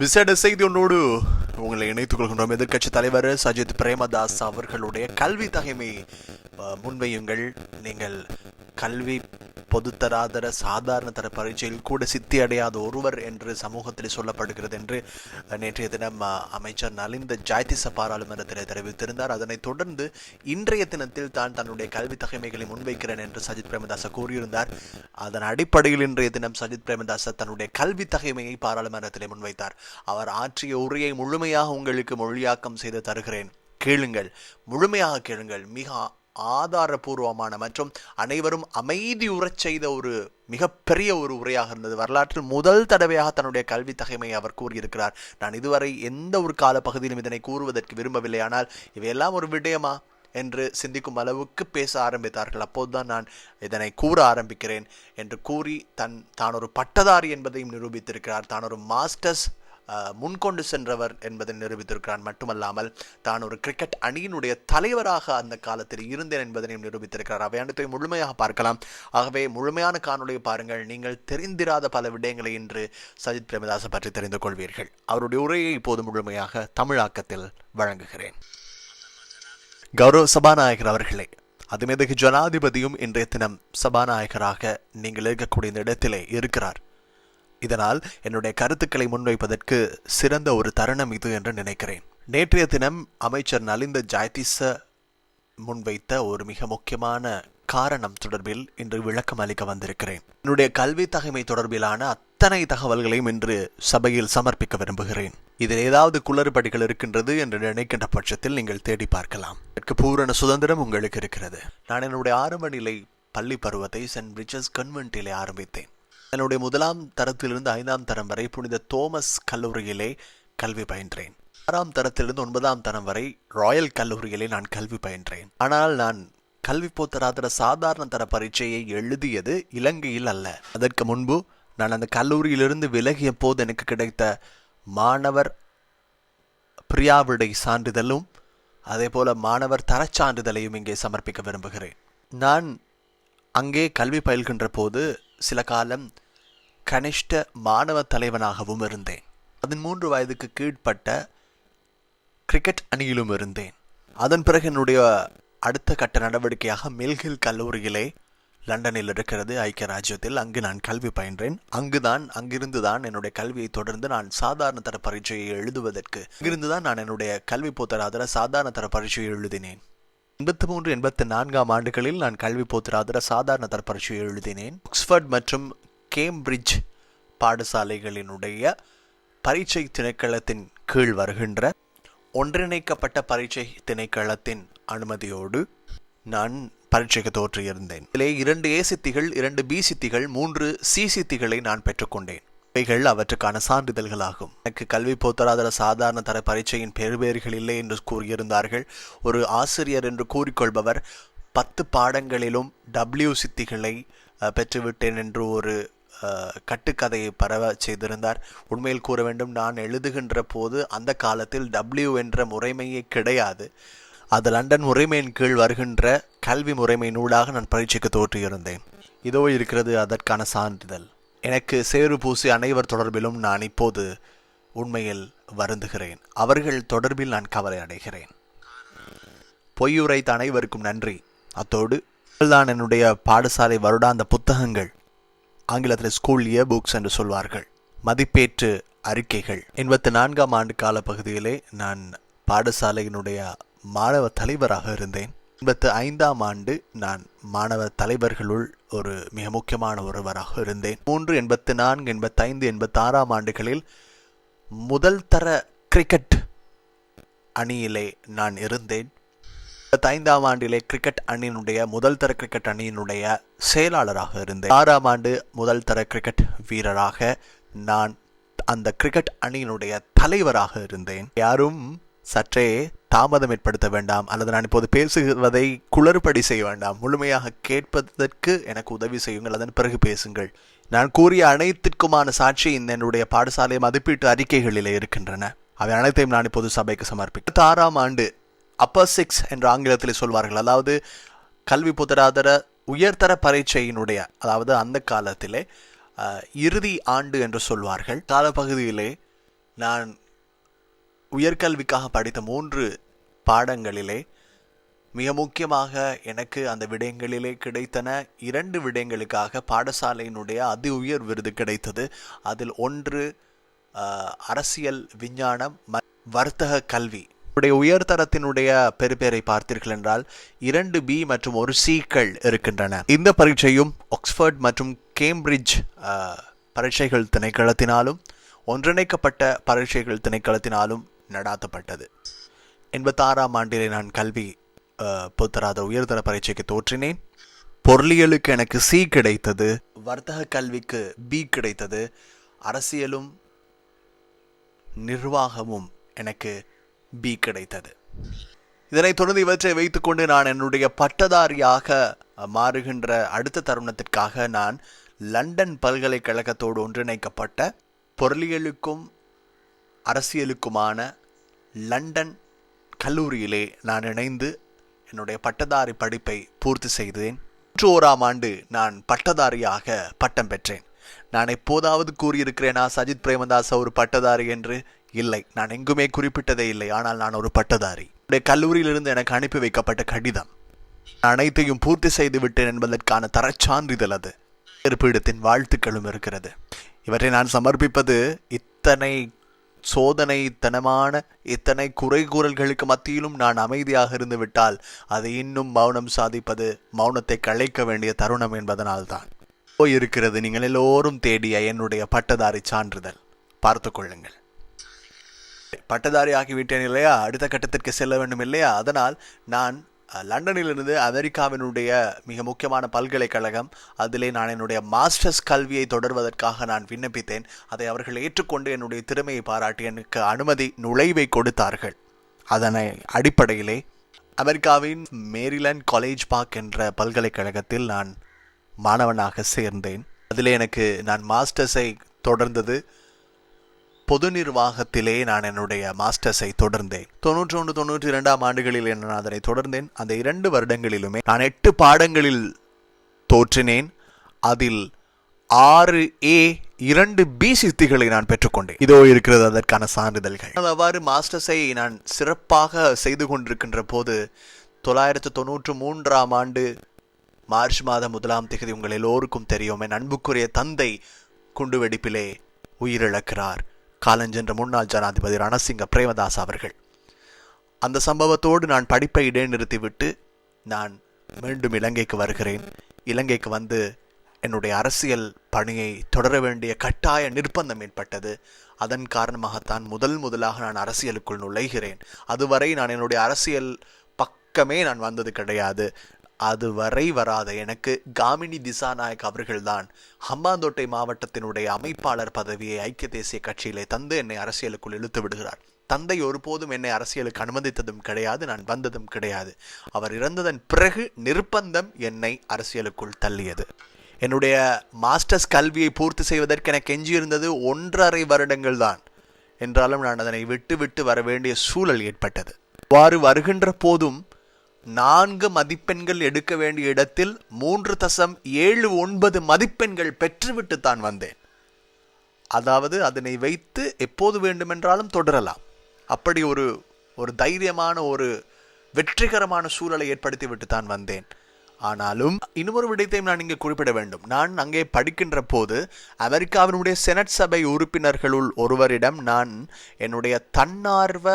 விசேட செய்தி ஒன்றோடு உங்களை இணைத்துக் கொள்கின்றோம். எதிர்கட்சி தலைவர் சஜித் பிரேமதாஸ் அவர்களுடைய கல்வி தகைமை முன்வையுங்கள். நீங்கள் கல்வி பொதுத்தராதர சாதாரண தர பரீட்சையில் கூட சித்தி அடையாத ஒருவர் என்று சமூகத்தில் சொல்லப்படுகிறது என்று நேற்றைய தினம் அமைச்சர் நலிந்த ஜாய்திச பாராளுமன்றத்தில் தெரிவித்திருந்தார். அதனைத் தொடர்ந்து இன்றைய தினத்தில் தான் தன்னுடைய கல்வி தகைமைகளை முன்வைக்கிறேன் என்று சஜித் பிரேமதாச கூறியிருந்தார். அதன் அடிப்படையில் இன்றைய தினம் சஜித் பிரேமதாச தன்னுடைய கல்வி தகைமையை பாராளுமன்றத்திலே முன்வைத்தார். அவர் ஆற்றிய உரையை முழுமையாக உங்களுக்கு மொழியாக்கம் செய்து தருகிறேன். கேளுங்கள். முழுமையாக கேளுங்கள். மிக ஆதாரபூர்வமான மற்றும் அனைவரும் அமைதி உறச் செய்த ஒரு மிகப்பெரிய ஒரு உரையாக இருந்தது. வரலாற்றில் முதல் தடவையாக தன்னுடைய கல்வி தகைமையை அவர் கூறியிருக்கிறார். நான் இதுவரை எந்த ஒரு காலப்பகுதியிலும் இதனை கூறுவதற்கு விரும்பவில்லை. ஆனால் இவையெல்லாம் ஒரு விடயமா என்று சிந்திக்கும் அளவுக்கு பேச ஆரம்பித்தார்கள். அப்போதுதான் நான் இதனை கூற ஆரம்பிக்கிறேன் என்று கூறி தன் தான் ஒரு பட்டதாரி என்பதையும் நிரூபித்திருக்கிறார். தான் ஒரு மாஸ்டர்ஸ் முன்கொண்டு சென்றவர் என்பதை நிரூபித்திருக்கிறார் மட்டுமல்லாமல் தான் ஒரு கிரிக்கெட் அணியினுடைய தலைவராக அந்த காலத்தில் இருந்தேன் என்பதனையும் நிரூபித்திருக்கிறார். அவை அனைத்தையும் முழுமையாக பார்க்கலாம். ஆகவே முழுமையான காணொலியை பாருங்கள். நீங்கள் தெரிந்திராத பல விடயங்களை இன்று சஜித் பிரேமதாச பற்றி தெரிந்து கொள்வீர்கள். அவருடைய உரையை இப்போது முழுமையாக தமிழாக்கத்தில் வழங்குகிறேன். கௌரவ சபாநாயகர் அவர்களே அதுமேதகு ஜனாதிபதியும் இன்றைய தினம் சபாநாயகராக நீங்கள் இருக்கக்கூடிய இந்த இடத்திலே இருக்கிறார். இதனால் என்னுடைய கருத்துக்களை முன்வைப்பதற்கு சிறந்த ஒரு தருணம் இது என்று நினைக்கிறேன். நேற்றைய தினம் அமைச்சர் நலிந்த ஜாய்திச முன்வைத்த ஒரு மிக முக்கியமான காரணம் தொடர்பில் இன்று விளக்கம் அளிக்க வந்திருக்கிறேன். என்னுடைய கல்வி தகைமை தொடர்பிலான அத்தனை தகவல்களையும் இன்று சபையில் சமர்ப்பிக்க விரும்புகிறேன். இதில் ஏதாவது குளறுபடிகள் இருக்கின்றது என்று நினைக்கின்ற பட்சத்தில் நீங்கள் தேடி பார்க்கலாம். இதற்கு பூரண சுதந்திரம் உங்களுக்கு இருக்கிறது. நான் என்னுடைய ஆரம்ப நிலை பள்ளி பருவத்தை சென்ட் பிரிச்சஸ் கன்வென்ட்டிலே ஆரம்பித்தேன். என்னுடைய முதலாம் தரத்திலிருந்து ஐந்தாம் தரம் வரை புனித தோமஸ் கல்லூரியிலே கல்வி பயின்றேன். ஆறாம் தரத்திலிருந்து ஒன்பதாம் தரம் வரை ராயல் கல்லூரியிலே நான் கல்வி பயின்றேன். ஆனால் நான் கல்வி போத்தராதர சாதாரண தர பரீட்சையை எழுதியது இலங்கையில் அல்ல. அதற்கு முன்பு நான் அந்த கல்லூரியிலிருந்து விலகிய போது எனக்கு கிடைத்த மாணவர் பிரியாவிடை சான்றிதழும் அதே போல மாணவர் தரச் சான்றிதழையும் இங்கே சமர்ப்பிக்க விரும்புகிறேன். நான் அங்கே கல்வி பயில்கின்ற போது சில காலம் கனிஷ்ட மாணவ தலைவனாகவும் இருந்தேன். அதன் மூன்று வயதுக்கு கீழ்ப்பட்ட கிரிக்கெட் அணியிலும் இருந்தேன். அதன் பிறகு என்னுடைய அடுத்த கட்ட நடவடிக்கையாக மில்ஹில் கல்லூரியிலே லண்டனில் இருக்கிறது ஐக்கிய ராஜ்யத்தில். அங்கு நான் கல்வி பயின்றேன். அங்குதான் அங்கிருந்து தான் என்னுடைய கல்வியை தொடர்ந்து நான் சாதாரண தர பரீட்சையை எழுதுவதற்கு அங்கிருந்து தான் நான் என்னுடைய கல்வி போத்தராதர சாதாரண தர பரீட்சையை எழுதினேன். எண்பத்தி மூன்று எண்பத்தி நான்காம் ஆண்டுகளில் நான் கல்வி போத்திராதர சாதாரண தர பரீட்சையை எழுதினேன். ஆக்ஸ்ஃபர்ட் மற்றும் கேம்பிரிட்ஜ் பாடசாலைகளினுடைய பரீட்சை திணைக்களத்தின் கீழ் வருகின்ற ஒன்றிணைக்கப்பட்ட பரீட்சை திணைக்களத்தின் அனுமதியோடு நான் பரீட்சைக்கு தோற்றியிருந்தேன். இதிலே இரண்டு ஏ சித்திகள் இரண்டு பி சித்திகள் மூன்று சி சித்திகளை நான் பெற்றுக்கொண்டேன். இவைகள் அவற்றுக்கான சான்றிதழ்களாகும். எனக்கு கல்வி போத்தராதர சாதாரண தர பரீட்சையின் பெறுபேறுகள் இல்லை என்று கூறியிருந்தார்கள். ஒரு ஆசிரியர் என்று கூறிக்கொள்பவர் பத்து பாடங்களிலும் டபிள்யூ சித்திகளை பெற்றுவிட்டேன் என்று ஒரு கட்டுக்கதையை பரவ செய்திருந்தார். உண்மையில் கூற வேண்டும் நான் எழுதுகின்ற போது அந்த காலத்தில் டபிள்யூ என்ற முறைமையே கிடையாது. அது லண்டன் முறைமையின் கீழ் வருகின்ற கல்வி முறைமை நூலாக நான் பரீட்சைக்கு தோற்றியிருந்தேன். இதோ இருக்கிறது அதற்கான சான்றிதழ். எனக்கு சேறு பூசி அனைவர் தொடர்பிலும் நான் இப்போது உண்மையில் வருந்துகிறேன். அவர்கள் தொடர்பில் நான் கவலை அடைகிறேன். பொய்யுரைத்த அனைவருக்கும் நன்றி. அத்தோடு தான் என்னுடைய பாடசாலை வருடாந்த புத்தகங்கள் ஆங்கிலத்தில் ஸ்கூல் இயர் புக்ஸ் என்று சொல்வார்கள். மதிப்பேற்று அறிக்கைகள். எண்பத்தி நான்காம் ஆண்டு கால பகுதியிலே நான் பாடசாலையினுடைய மாணவ தலைவராக இருந்தேன். எண்பத்து ஐந்தாம் ஆண்டு நான் மாணவ தலைவர்களுள் ஒரு மிக முக்கியமான ஒருவராக இருந்தேன். மூன்று எண்பத்தி நான்கு எண்பத்தைந்து எண்பத்தி ஆறாம் ஆண்டுகளில் முதல் தர கிரிக்கெட் அணியிலே நான் இருந்தேன். ஐந்தாம் ஆண்டிலே கிரிக்கெட் அணியினுடைய முதல் தர கிரிக்கெட் அணியினுடைய செயலாளராக இருந்தேன். ஆறாம் ஆண்டு முதல் தர கிரிக்கெட் வீரராக நான் அந்த கிரிக்கெட் அணியினுடைய தலைவராக இருந்தேன். யாரும் சற்றே தாமதம் ஏற்படுத்த வேண்டாம் அல்லது நான் இப்போது பேசுவதை குளறுபடி செய்ய வேண்டாம். முழுமையாக கேட்பதற்கு எனக்கு உதவி செய்யுங்கள் அதன் பிறகு பேசுங்கள். நான் கூறிய அனைத்திற்குமான சாட்சி இந்த என்னுடைய பாடசாலை மதிப்பீட்டு அறிக்கைகளிலே இருக்கின்றன. அவை அனைத்தையும் நான் இப்போது சபைக்கு சமர்ப்பிக்க ஆறாம் ஆண்டு அப்பர் சிக்ஸ் என்று ஆங்கிலத்தில் சொல்வார்கள். அதாவது கல்வி புதராதர உயர்தர பரீட்சையினுடைய அதாவது அந்த காலத்திலே இறுதி ஆண்டு என்று சொல்வார்கள். காலப்பகுதியிலே நான் உயர்கல்விக்காக படித்த மூன்று பாடங்களிலே மிக முக்கியமாக எனக்கு அந்த விடயங்களிலே கிடைத்தன இரண்டு விடயங்களுக்காக பாடசாலையினுடைய அதி உயர் விருது கிடைத்தது. அதில் ஒன்று அரசியல் விஞ்ஞானம் ம- வர்த்தக கல்வி. உடைய உயர்தரத்தினுடைய பெறுபேரை பார்த்தீர்கள் என்றால் இரண்டு பி மற்றும் ஒரு சிக்கள் இருக்கின்றன. இந்த பரீட்சையும் ஆக்ஸ்ஃபர்ட் மற்றும் கேம்பிரிட்ஜ் பரீட்சைகள் திணைக்களத்தினாலும் ஒன்றிணைக்கப்பட்ட பரீட்சைகள் திணைக்களத்தினாலும் நடாத்தப்பட்டது. எண்பத்தாறாம் ஆண்டிலே நான் கல்வி புத்தராத உயர்தர பரீட்சைக்கு தோற்றினேன். பொருளியலுக்கு எனக்கு சி கிடைத்தது வர்த்தக கல்விக்கு பி கிடைத்தது அரசியலும் நிர்வாகமும் எனக்கு பி கிடைத்தது. இதனைத் தொடர்ந்து இவற்றை வைத்துக்கொண்டு நான் என்னுடைய பட்டதாரியாக மாறுகின்ற அடுத்த தருணத்திற்காக நான் லண்டன் பல்கலைக்கழகத்தோடு ஒன்றிணைக்கப்பட்ட பொருளியலுக்கும் அரசியலுக்குமான லண்டன் கல்லூரியிலே நான் இணைந்து என்னுடைய பட்டதாரி படிப்பை பூர்த்தி செய்தேன். நூற்று ஓராம் ஆண்டு நான் பட்டதாரியாக பட்டம் பெற்றேன். நான் எப்போதாவது கூறியிருக்கிறேனா சஜித் பிரேமதாஸ் ஒரு பட்டதாரி என்று? இல்லை. நான் எங்குமே குறிப்பிட்டதே இல்லை. ஆனால் நான் ஒரு பட்டதாரி. என்னுடைய கல்லூரியிலிருந்து எனக்கு அனுப்பி வைக்கப்பட்ட கடிதம். நான் அனைத்தையும் பூர்த்தி செய்து விட்டேன் என்பதற்கான தரச்சான்றிதழ் அது. இருப்பிடத்தின் வாழ்த்துக்களும் இருக்கிறது. இவற்றை நான் சமர்ப்பிப்பது இத்தனை சோதனைத்தனமான இத்தனை குறை கூறல்களுக்கு மத்தியிலும் நான் அமைதியாக இருந்துவிட்டால் அது இன்னும் மௌனம் சாதிப்பது மௌனத்தை களைக்க வேண்டிய தருணம் என்பதனால்தான். ஓ இருக்கிறது நீங்கள் எல்லோரும் தேடிய என்னுடைய பட்டதாரி சான்றிதழ். பார்த்து கொள்ளுங்கள். பட்டதாரி ஆகிவிட்டேன் இல்லையா? அடுத்த கட்டத்திற்கு செல்ல வேண்டும் இல்லையா? அதனால் நான் லண்டனிலிருந்து அமெரிக்காவினுடைய மிக முக்கியமான பல்கலைக்கழகம் அதிலே நான் என்னுடைய மாஸ்டர்ஸ் கல்வியை தொடர்வதற்காக நான் விண்ணப்பித்தேன். அதை அவர்கள் ஏற்றுக்கொண்டு என்னுடைய திறமையை பாராட்டி எனக்கு அனுமதி நுழைவை கொடுத்தார்கள். அதனை அடிப்படையிலே அமெரிக்காவின் மேரிலாண்ட் காலேஜ் பார்க் என்ற பல்கலைக்கழகத்தில் நான் மாணவனாக சேர்ந்தேன். அதிலே எனக்கு நான் மாஸ்டர்ஸை தொடர்ந்தது. பொது நிர்வாகத்திலே நான் என்னுடைய மாஸ்டர்ஸை தொடர்ந்தேன். தொண்ணூற்றி ஒன்று தொண்ணூற்றி இரண்டாம் ஆண்டுகளில் நான் அதனை தொடர்ந்தேன். அந்த இரண்டு வருடங்களிலுமே நான் எட்டு பாடங்களில் தோற்றினேன். அதில் ஆறு ஏ இரண்டு பி சித்திகளை நான் பெற்றுக்கொண்டேன். இதோ இருக்கிறது அதற்கான சான்றிதழ்கள். அவ்வாறு மாஸ்டர்ஸை நான் சிறப்பாக செய்து கொண்டிருக்கின்ற போது தொள்ளாயிரத்து தொண்ணூற்று மூன்றாம் ஆண்டு மார்ச் மாதம் முதலாம் தேதி உங்கள் எல்லோருக்கும் தெரியும். என் அன்புக்குரிய தந்தை குண்டுவெடிப்பிலே உயிரிழக்கிறார். காலஞ்சென்ற முன்னாள் ஜனாதிபதி ரணசிங்க பிரேமதாஸ் அவர்கள். அந்த சம்பவத்தோடு நான் படிப்பை இடைநிறுத்திவிட்டு நான் மீண்டும் இலங்கைக்கு வருகிறேன். இலங்கைக்கு வந்து என்னுடைய அரசியல் பணியை தொடர வேண்டிய கட்டாய நிர்பந்தம் ஏற்பட்டது. அதன் காரணமாகத்தான் முதல் முதலாக நான் அரசியலுக்குள் நுழைகிறேன். அதுவரை நான் என்னுடைய அரசியல் பக்கமே நான் வந்தது கிடையாது. அதுவரை வராத எனக்கு காமினி திசாநாயக் அவர்கள்தான் ஹம்பாந்தோட்டை மாவட்டத்தினுடைய அமைப்பாளர் பதவியை ஐக்கிய தேசிய கட்சியிலே தந்து என்னை அரசியலுக்குள் இழுத்து விடுகிறார். தந்தை ஒருபோதும் என்னை அரசியலுக்கு அனுமதித்ததும் கிடையாது நான் வந்ததும் கிடையாது. அவர் இறந்ததன் பிறகு நிர்பந்தம் என்னை அரசியலுக்குள் தள்ளியது. என்னுடைய மாஸ்டர்ஸ் கல்வியை பூர்த்தி செய்வதற்கு எனக்கு எஞ்சியிருந்தது ஒன்றரை வருடங்கள் தான். என்றாலும் நான் அதனை விட்டு விட்டு வர வேண்டிய சூழல் ஏற்பட்டது. அவ்வாறு வருகின்ற போதும் நான்கு மதிப்பெண்கள் எடுக்க வேண்டிய இடத்தில் மூன்று தசம் ஏழு ஒன்பது மதிப்பெண்கள் பெற்றுவிட்டு தான் வந்தேன். அதாவது அதனை வைத்து எப்போது வேண்டுமென்றாலும் தொடரலாம். அப்படி ஒரு ஒரு தைரியமான ஒரு வெற்றிகரமான சூழலை ஏற்படுத்திவிட்டு தான் வந்தேன். ஆனாலும் இன்னொரு விடயத்தையும் நான் இங்கே குறிப்பிட வேண்டும். நான் அங்கே படிக்கின்ற போது அமெரிக்காவினுடைய செனட் சபை உறுப்பினர்களுள் ஒருவரிடம் நான் என்னுடைய தன்னார்வ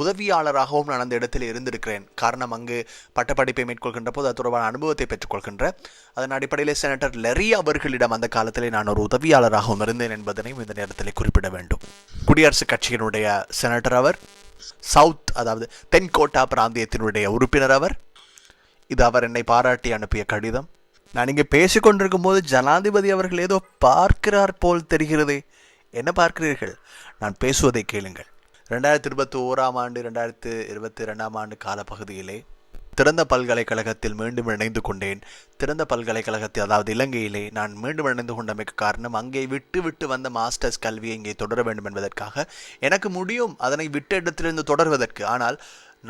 உதவியாளராகவும் நான் அந்த இடத்தில் இருந்திருக்கிறேன். காரணம் அங்கு பட்டப்படிப்பை மேற்கொள்கின்ற போது அது தொடர்பான அனுபவத்தை பெற்றுக்கொள்கின்ற அதன் அடிப்படையில் செனட்டர் லெரி அவர்களிடம் அந்த காலத்திலே நான் ஒரு உதவியாளராகவும் இருந்தேன் என்பதனையும் இந்த நேரத்தில் குறிப்பிட வேண்டும். குடியரசுக் கட்சியினுடைய செனட்டர் அவர் சவுத் அதாவது தென்கோட்டா பிராந்தியத்தினுடைய உறுப்பினர் அவர் இது அவர் என்னை பாராட்டி அனுப்பிய கடிதம். நான் இங்கே பேசிக்கொண்டிருக்கும் போது ஜனாதிபதி அவர்கள் ஏதோ பார்க்கிறார் போல் தெரிகிறதே. என்ன பார்க்கிறீர்கள்? நான் பேசுவதை கேளுங்கள். ரெண்டாயிரத்தி இருபத்தி ஓராம் ஆண்டு ரெண்டாயிரத்து இருபத்தி ரெண்டாம் ஆண்டு காலப்பகுதியிலே திறந்த பல்கலைக்கழகத்தில் மீண்டும் இணைந்து கொண்டேன். திறந்த பல்கலைக்கழகத்தில் அதாவது இலங்கையிலே நான் மீண்டும் இணைந்து கொண்டமைக்கு காரணம் அங்கே விட்டு விட்டு வந்த மாஸ்டர்ஸ் கல்வியை இங்கே தொடர வேண்டும் என்பதற்காக எனக்கு முடியும் அதனை விட்ட இடத்திலிருந்து தொடர்வதற்கு. ஆனால்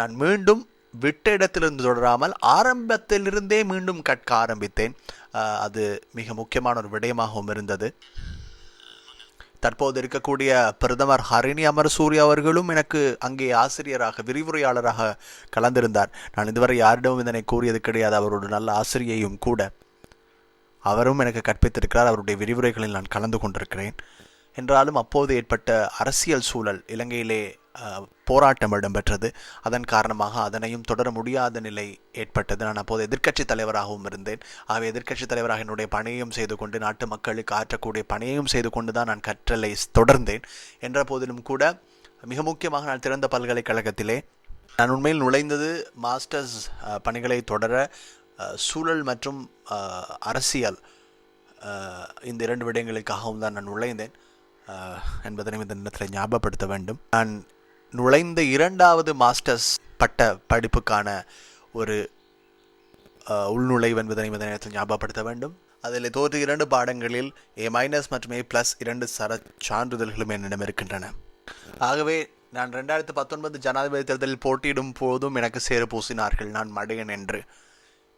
நான் மீண்டும் விட்ட இடத்திலிருந்து தொடராமல் ஆரம்பத்திலிருந்தே மீண்டும் கற்க ஆரம்பித்தேன். அது மிக முக்கியமான ஒரு விடயமாகவும் இருந்தது. தற்போது இருக்கக்கூடிய பிரதமர் ஹரிணி அமரசூரிய அவர்களும் எனக்கு அங்கே ஆசிரியராக விரிவுரையாளராக கலந்திருந்தார். நான் இதுவரை யாரிடமும் இதனை கூறியது கிடையாது. அவரோட நல்ல ஆசிரியையும் கூட அவரும் எனக்கு கற்பித்திருக்கிறார். அவருடைய விரிவுரைகளில் நான் கலந்து கொண்டிருக்கிறேன். என்றாலும் அப்போது ஏற்பட்ட அரசியல் சூழல் இலங்கையிலே போராட்டம் இடம்பெற்றது. அதன் காரணமாக அதனையும் தொடர முடியாத நிலை ஏற்பட்டது. நான் அப்போது எதிர்க்கட்சி தலைவராகவும் இருந்தேன். ஆகவே எதிர்க்கட்சி தலைவராக என்னுடைய பணியையும் செய்து கொண்டு நாட்டு மக்களுக்கு ஆற்றக்கூடிய பணியையும் செய்து கொண்டு தான் நான் கற்றலை தொடர்ந்தேன். என்ற போதிலும் கூட மிக முக்கியமாக நான் திறந்த பல்கலைக்கழகத்திலே நான் உண்மையில் நுழைந்தது மாஸ்டர்ஸ் பணிகளை தொடர சூழல் மற்றும் அரசியல் இந்த இரண்டு விடயங்களுக்காகவும் தான் நான் நுழைந்தேன். என்பதனை இந்த நேரத்தில் ஞாபகப்படுத்த வேண்டும். நான் நுழைந்த இரண்டாவது மாஸ்டர்ஸ் பட்ட படிப்புக்கான ஒரு உள்நுழைவு என்பதனை இந்த நேரத்தில் ஞாபகப்படுத்த வேண்டும். அதில் தோற்று இரண்டு பாடங்களில் ஏ மைனஸ் மற்றும் ஏ ப்ளஸ் இரண்டு சர சான்றிதழ்களும் என்னிடம் இருக்கின்றன. ஆகவே நான் ரெண்டாயிரத்து பத்தொன்பது ஜனாதிபதி தேர்தலில் போட்டியிடும் போதும் எனக்கு சேறு பூசினார்கள் நான் மடையன் என்று.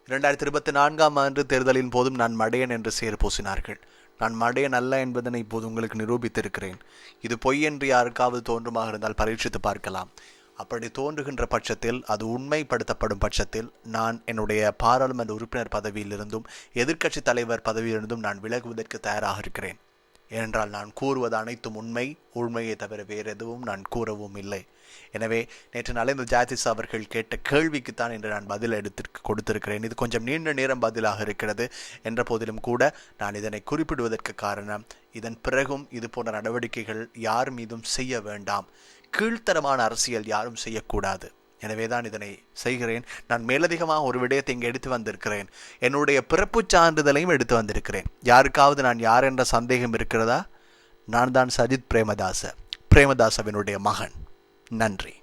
இரண்டாயிரத்தி இருபத்தி நான்காம் ஆண்டு தேர்தலின் போதும் நான் மடையன் என்று சேர பூசினார்கள். நான் மடையன் அல்ல என்பதனை இப்போது உங்களுக்கு நிரூபித்திருக்கிறேன். இது பொய் என்று யாருக்காவது தோன்றுமாக இருந்தால் பரீட்சித்து பார்க்கலாம். அப்படி தோன்றுகின்ற பட்சத்தில் அது உண்மைப்படுத்தப்படும் பட்சத்தில் நான் என்னுடைய பாராளுமன்ற உறுப்பினர் பதவியிலிருந்தும் எதிர்க்கட்சி தலைவர் பதவியிலிருந்தும் நான் விலகுவதற்கு தயாராக இருக்கிறேன். ஏனென்றால் நான் கூறுவது அனைத்தும் உண்மை உண்மையை தவிர வேறு எதுவும் நான் கூறவும் இல்லை. எனவே நேற்று நலிந்த ஜாதிஸ் அவர்கள் கேட்ட கேள்விக்குத்தான் இன்று நான் பதில் எடுத்து கொடுத்திருக்கிறேன். இது கொஞ்சம் நீண்ட நேரம் பதிலாக இருக்கிறது என்ற போதிலும் கூட நான் இதனை குறிப்பிடுவதற்கு காரணம் இதன் பிறகும் இது போன்ற நடவடிக்கைகள் யார் மீதும் செய்ய வேண்டாம். கீழ்த்தரமான அரசியல் யாரும் செய்யக்கூடாது. எனவே தான் இதனை செய்கிறேன். நான் மேலதிகமாக ஒரு விடயத்தை இங்கே எடுத்து வந்திருக்கிறேன். என்னுடைய பிறப்புச் சான்றிதழையும் எடுத்து வந்திருக்கிறேன். யாருக்காவது நான் யார் என்ற சந்தேகம் இருக்கிறதா? நான் தான் சஜித் பிரேமதாச. பிரேமதாசவினுடைய மகன். நன்றி.